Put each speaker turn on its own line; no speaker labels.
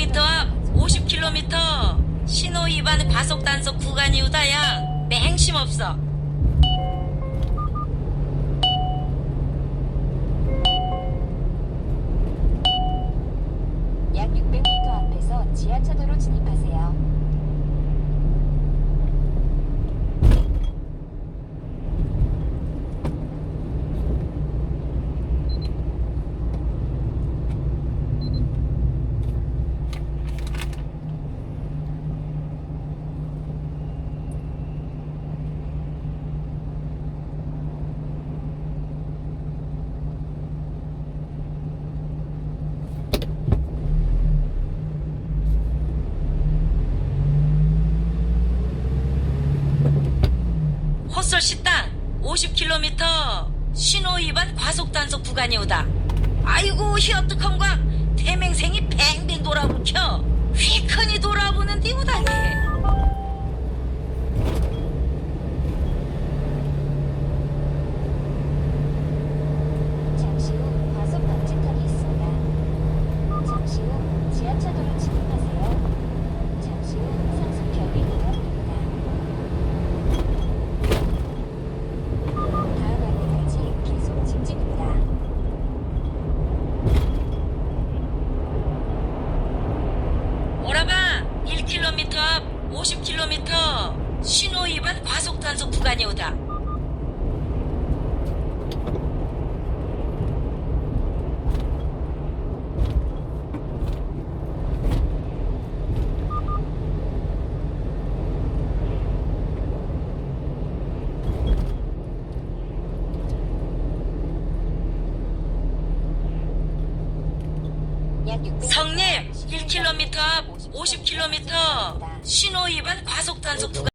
1km 앞 50km 신호 위반 과속 단속 구간이 우다야. 맹심 없어.
약 600m 앞에서 지하차도로 진입하세요.
헛설 식당 50km 신호 위반 과속 단속 구간이 오다. 아이고 희어떡한과 대맹생이 뱅뱅 돌아붙여 휘커니 돌아보는데 우다니
잠시 후 과속 방지턱이 있습니다. 잠시 후 지하차도로 진입하세요. 잠시 후 상승편이 구간입니다. 다음 안내까지 계속 직진입니다.
오라바 1km 앞 50km 신호 위반 과속 단속 구간이 오다
앞
1km 앞 50km 신호 위반 과속 단속 구간